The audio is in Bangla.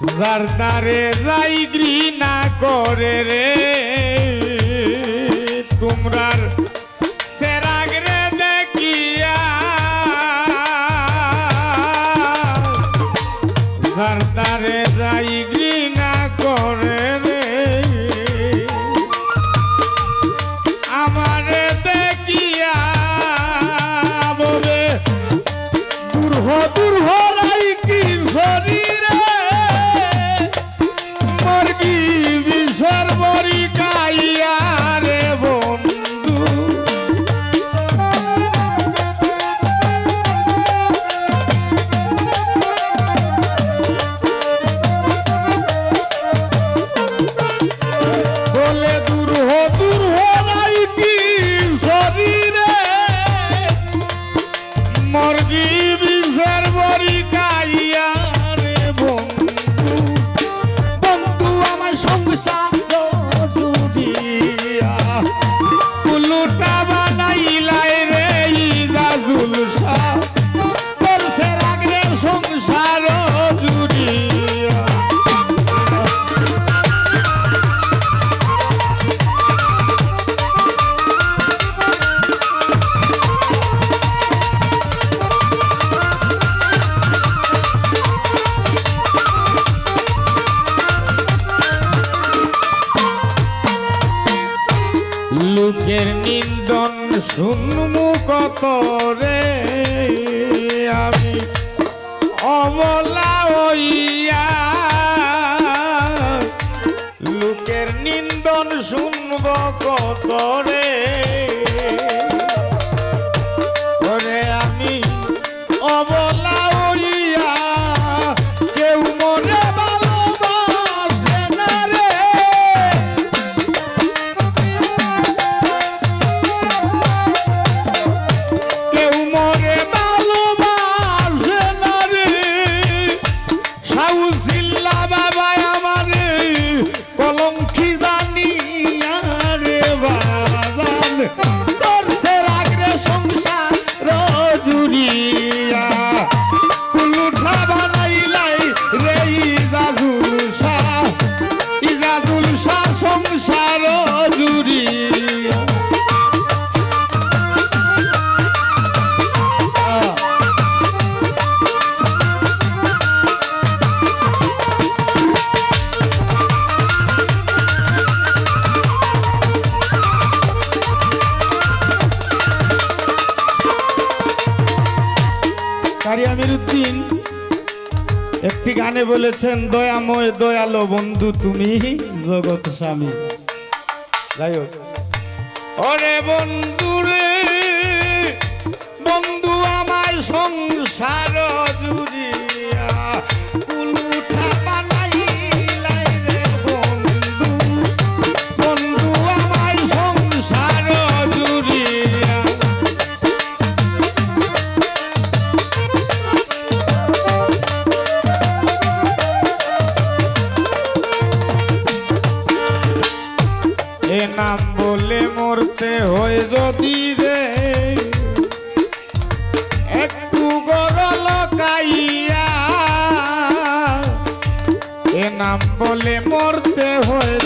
জারদারে যাই ঘৃণা করে রে, তোমরার তারে যাই ঘৃণা করে রে, আমারে দেখিয়া বলে দূর দূর রাই কি মর্গি বিচার বারিকা সুখের নিন্দন শুনমু কত রে? আমি অমলা হইয়া লোকের নিন্দন শুনব কত রে? long আমিরুদ্দিন। একটি গানে বলেছেন, দয়াময়, দয়ালো বন্ধু, তুমি জগৎ স্বামী। যাই হোক। অরে বন্ধু রে বন্ধু আমার সংসার নাম বলে মরতে হয়ে